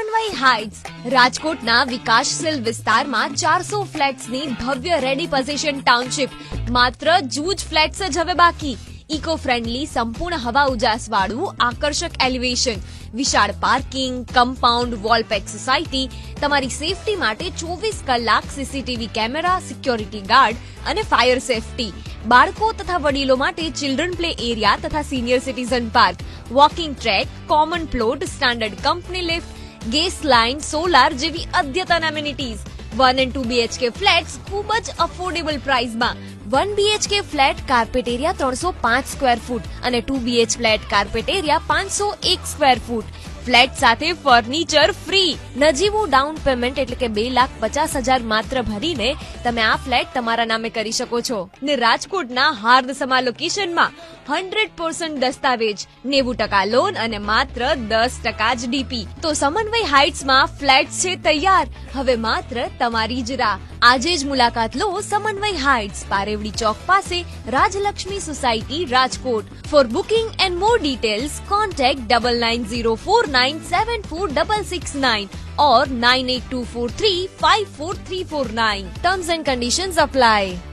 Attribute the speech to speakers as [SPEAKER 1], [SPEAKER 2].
[SPEAKER 1] સમન્વય હાઇટ્સ રાજકોટના વિકાસશીલ વિસ્તારમાં ચારસો ફ્લેટ્સની ભવ્ય રેડી પોઝિશન ટાઉનશીપ. માત્ર જૂજ ફ્લેટ્સ જ હવે બાકી. ઇકો ફ્રેન્ડલી સંપૂર્ણ હવા ઉજાસ વાળું આકર્ષક એલિવેશન. વિશાળ પાર્કિંગ, કમ્પાઉન્ડ વોલપેક સોસાયટી, તમારી સેફટી માટે ચોવીસ કલાક સીસીટીવી કેમેરા, સિક્યોરિટી ગાર્ડ અને ફાયર સેફટી. બાળકો તથા વડીલો માટે ચિલ્ડ્રન પ્લે એરિયા તથા senior citizen park. Walking track, common plot, standard company lift gas line, solar જેવી અદ્યતન amenities one and two BHK flats ખૂબ જ affordable પ્રાઇસમાં one BHK flat carpet area ત્રણસો પાંચ સ્ક્વેર ફૂટ અને two BH flat carpet area પાંચસો એક square foot flat સાથે ફર્નિચર ફ્રી નજીવું ડાઉન પેમેન્ટ એટલે કે બે લાખ પચાસ હજાર માત્ર ભરીને તમે આ ફ્લેટ તમારા નામે કરી શકો છો. ને રાજકોટના હાર્દસમા લોકેશનમાં હંડ્રેડ પર્સન્ટ દસ્તાવેજ, નેવું ટકા લોન અને માત્ર દસ ટકા જ ડીપી તો સમન્વય હાઇટ્સમાં ફ્લેટ છે તૈયાર હવે માત્ર તમારી જ રાહ આજે જ મુલાકાત લો સમન્વય હાઇટ્સ, પારેવડી ચોક પાસે Rajlakshmi society, Rajkot for booking and more details contact double nine zero four nine seven four double six nine or 9824354349. Terms and conditions apply.